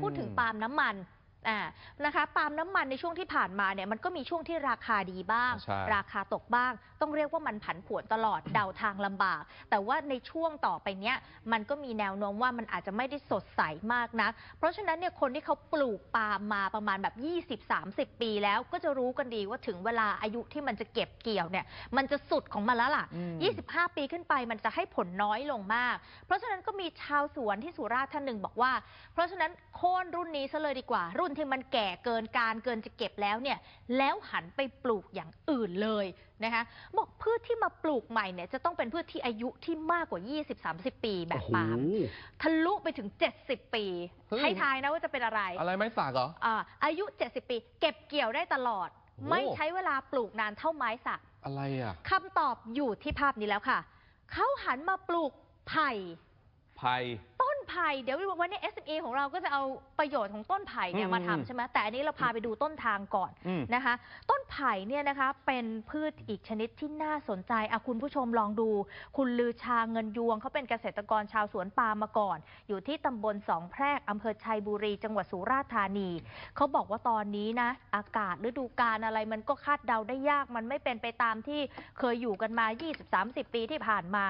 พูดถึงปาล์มน้ำมัน อ่านะคะปาล์มน้ำมันในช่วงที่ผ่านมาเนี่ยมันก็มีช่วงที่ราคาดีบ้าง ใช่ ราคาตกบ้าง ต้องเรียกว่ามันผันผวนตลอดเดาทางลำบาก แต่ว่าในช่วงต่อไปเนี้ยมันก็มีแนวโน้มว่ามันอาจจะไม่ได้สดใสมากนะเพราะฉะนั้นเนี่ยคนที่เขาปลูกปาล์มมาประมาณแบบ 20-30 ปีแล้วก็จะรู้กันดีว่าถึงเวลาอายุที่มันจะเก็บเกี่ยวเนี่ยมันจะสุดของมันแล้วล่ะ อืม 25 ปีขึ้นไปมันจะให้ผลน้อยลงมาก เพราะฉะนั้นก็มีชาวสวนที่สุราษฎร์ท่านหนึ่งบอกว่า เพราะฉะนั้นโค่นรุ่นนี้ซะเลยดีกว่ารุ่นที่มันแก่เกินการเกินจะเก็บแล้วเนี่ยแล้วหันไปปลูกอย่างอื่นเลยนะคะบอกพืชที่มาปลูกใหม่เนี่ยจะต้องเป็นพืชที่อายุที่มากกว่า 20-30 ปีแบบปาล์มโอ้โหทะลุไปถึง 70 ปีเฮ้ยให้ทายนะว่าจะเป็นอะไร อะไรไม้สักเหรออ่าอายุ 70 ปี เก็บเกี่ยวได้ตลอดโอ้ไม่ใช้เวลาปลูกนานเท่าไม้สักอะไรอะคำตอบอยู่ที่ภาพนี้แล้วค่ะเขาหันมาปลูกไผ่ไผ่ต้น ไผ่เดี๋ยววันนี้ SME ของเราก็จะเอาประโยชน์ของต้นไผ่เนี่ยอืมมาทำใช่ไหมแต่อันนี้เราพาไปดูต้นทางก่อนอืมนะคะ ต้นไผ่เนี่ยนะคะเป็นพืชอีกชนิดที่น่าสนใจอะคุณผู้ชมลองดู คุณลือชาเงินยวงเขาเป็นเกษตรกรชาวสวนปาล์มมาก่อน อยู่ที่ตำบลสองแพรกอำเภอชัยบุรีจังหวัดสุราษฎร์ธานีเขาบอกว่าตอนนี้นะ อากาศฤดูกาลอะไรมันก็คาดเดาได้ยากมันไม่เป็นไปตามที่เคยอยู่กันมา 20-30 ปีที่ผ่านมา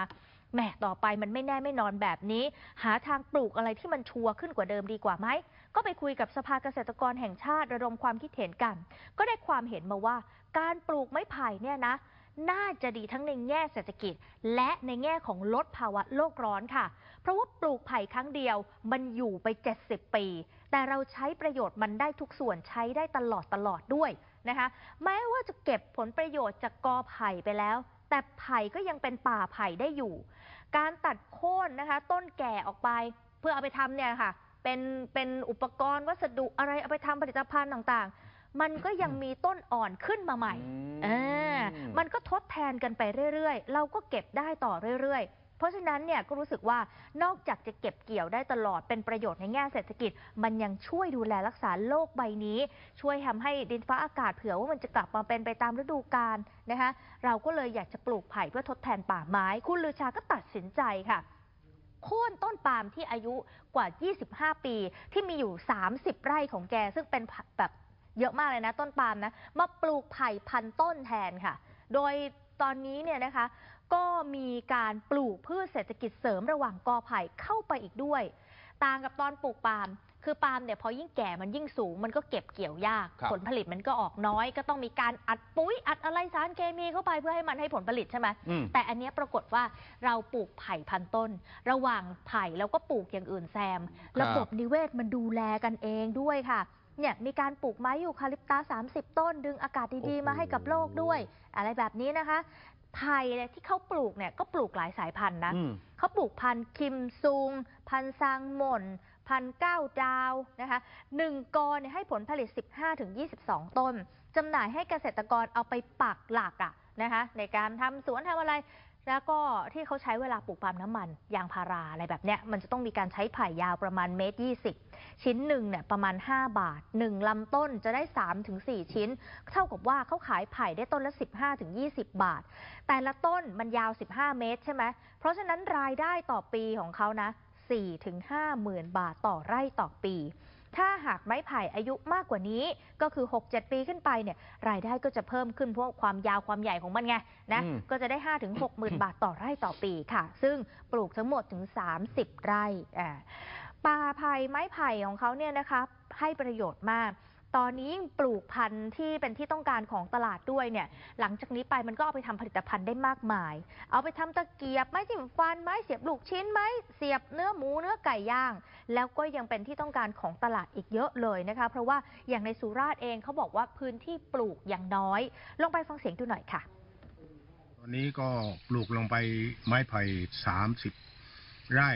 แหมต่อไปมันไม่แน่ไม่นอนแบบนี้ หาทางปลูกอะไรที่มันชัวร์ขึ้นกว่าเดิมดีกว่าไหม ก็ไปคุยกับสภาเกษตรกรแห่งชาติระดมความคิดเห็นกัน ก็ได้ความเห็นมาว่า การปลูกไม้ไผ่เนี่ยนะน่าจะดีทั้งในแง่เศรษฐกิจ และในแง่ของลดภาวะโลกร้อนค่ะ เพราะว่าปลูกไผ่ครั้งเดียวมันอยู่ไป 70 ปี แต่เราใช้ประโยชน์มันได้ทุกส่วนใช้ได้ตลอดตลอดด้วยนะคะ แม้ว่าจะเก็บผลประโยชน์จากกอไผ่ไปแล้ว แต่ไผ่ก็ยังเป็นป่าไผ่ได้อยู่ การตัดโค่นนะคะ ต้นแก่ออกไป เพื่อเอาไปทำเนี่ยค่ะ เป็นเป็นอุปกรณ์วัสดุอะไรเอาไปทำผลิตภัณฑ์ต่างๆ มันก็ยังมีต้นอ่อนขึ้นมาใหม่เออมันก็ทดแทนกันไปเรื่อยๆ เราก็เก็บได้ต่อเรื่อยๆ เพราะฉะนั้นเนี่ยก็รู้สึกว่านอกจากจะเก็บเกี่ยวได้ตลอดเป็นประโยชน์ในแง่เศรษฐกิจ มันยังช่วยดูแลรักษาโลกใบนี้ ช่วยทำให้ดินฟ้าอากาศเผื่อว่ามันจะกลับมาเป็นไปตามฤดูกาลนะคะเราก็เลยอยากจะปลูกไผ่เพื่อทดแทนป่าไม้ คุณลือชาก็ตัดสินใจค่ะโค่นต้นปาล์มที่อายุกว่า 25 ปี ที่มีอยู่ 30 ไร่ของแก ซึ่งเป็นแบบเยอะมากเลยนะต้นปาล์มนะ มาปลูกไผ่พันต้นแทนค่ะ โดยตอนนี้เนี่ยนะคะ ก็มีการปลูกพืชเศรษฐกิจเสริมระหว่างกอไผ่เข้าไปอีกด้วย ต่างกับตอนปลูกปาล์มคือปาล์มเนี่ยพอยิ่งแก่มันยิ่งสูง มันก็เก็บเกี่ยวยากครับผลผลิตมันก็ออกน้อย ก็ต้องมีการอัดปุ๋ยอัดอะไรสารเคมีเข้าไปเพื่อให้มันให้ผลผลิตใช่ไหมอืมแต่อันเนี้ยปรากฏว่าเราปลูกไผ่พันต้น ระหว่างไผ่แล้วก็ปลูกอย่างอื่นแซมครับระบบนิเวศมันดูแลกันเองด้วยค่ะ เนี่ยมีการปลูกไม้ยูคาลิปตัส30 ต้น ดึงอากาศดีๆ มาให้กับโลกด้วย อะไรแบบนี้นะคะไผ่เนี่ยที่เขาปลูกเนี่ยก็ปลูกหลายสายพันธุ์นะอืมเขาปลูกพันธุ์คิมซุง พันธุ์ซังหม่นพันธุ์เก้าดาวนะคะหนึ่งกอเนี่ยให้ผลผลิต 15-22 ต้นจำหน่ายให้เกษตรกรเอาไปปักหลักอะ นะคะ ในการทำสวนทำอะไร แล้วก็ที่เขาใช้เวลาปลูกปาล์มน้ำมัน ยางพาราอะไรแบบเนี้ยมันจะต้องมีการใช้ไผ่ยาวประมาณเมตรยี่สิบชิ้นหนึ่งเนี่ยประมาณ 5 บาท 1ลำต้นจะได้ 3-4 ชิ้น เท่ากับว่าเขาขายไผ่ได้ต้นละ 15-20 บาท แต่ละต้นมันยาว 15 เมตรใช่ไหมเพราะฉะนั้นรายได้ต่อปีของเขานะ4-5หมื่นบาทต่อไร่ต่อปี ถ้าหากไม้ไผ่อายุมากกว่านี้ ก็คือ 6-7 ปีขึ้นไปเนี่ยรายได้ก็จะเพิ่มขึ้นเพราะความยาวความใหญ่ของมันไงนะอืมก็จะได้ 5-6หมื่นบาทต่อไร่ต่อปีค่ะ ซึ่งปลูกทั้งหมดถึง 30 ไร่อ่าป่าไผ่ไม้ไผ่ของเขาเนี่ยนะคะให้ประโยชน์มาก ตอนนี้ยิ่งปลูกพันธุ์ที่เป็นที่ต้องการของตลาดด้วยเนี่ย หลังจากนี้ไปมันก็เอาไปทำผลิตภัณฑ์ได้มากมาย เอาไปทำตะเกียบไม้จิ้มฟันไม้เสียบลูกชิ้นไม้เสียบเนื้อหมูเนื้อไก่ย่าง แล้วก็ยังเป็นที่ต้องการของตลาดอีกเยอะเลยนะคะ เพราะว่าอย่างในสุราษฎร์เองเขาบอกว่าพื้นที่ปลูกอย่างน้อย ลองไปฟังเสียงดูหน่อยค่ะ ตอนนี้ก็ปลูกลงไปไม้ไผ่สามสิบไร่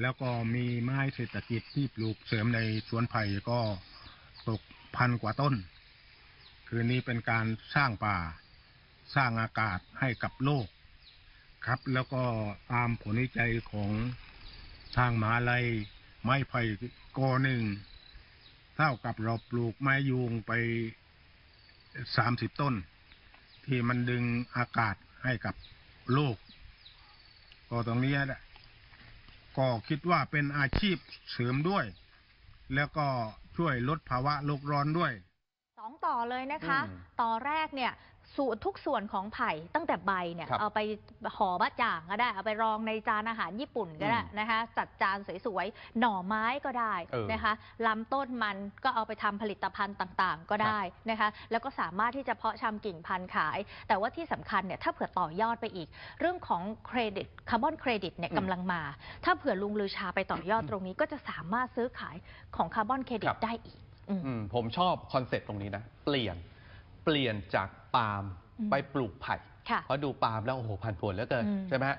แล้วก็มีไม้เศรษฐกิจที่ปลูกเสริมในสวนไผ่ก็ตก พันกว่าต้น คือนี้เป็นการสร้างป่า สร้างอากาศให้กับโลก ครับ แล้วก็ตามผลวิจัยของทางมหาลัยไม้ไผ่กอหนึ่งเท่ากับเราปลูกไม้ยูงไปสามสิบต้น ที่มันดึงอากาศให้กับโลก ก็ตรงนี้แหละก็คิดว่าเป็นอาชีพเสริมด้วย แล้วก็ ช่วยลดภาวะโลกร้อนด้วยสองต่อเลยนะคะอืมต่อแรกเนี่ย ส่วนทุกส่วนของไผ่ตั้งแต่ใบเนี่ยครับเอาไปห่อบะจ่างก็ได้ เอาไปรองในจานอาหารญี่ปุ่นก็ได้อืมนะคะจัดจานสวยๆหน่อไม้ก็ได้เออนะคะลำต้นมันก็เอาไปทำผลิตภัณฑ์ต่างๆ ก็ได้นะคะแล้วก็สามารถที่จะเพาะชำกิ่งพันธุ์ขาย แต่ว่าที่สำคัญเนี่ยถ้าเผื่อต่อยอดไปอีก เรื่องของเครดิตคาร์บอนเครดิตเนี่ยอืมกำลังมา ถ้าเผื่อลุงลือชาไปต่อยอดตรงนี้ ก็จะสามารถซื้อขายของคาร์บอนเครดิครัตบได้อีกอืม อืมผมชอบคอนเซ็ปต์ตรงนี้นะ เปลี่ยนเปลี่ยนจาก ปาล์มอืมไปปลูกไผ่ค่ะเพราะดูปาล์มแล้วโอ้โหพันผวนเหลือเกินอืมใช่ไหมฮะ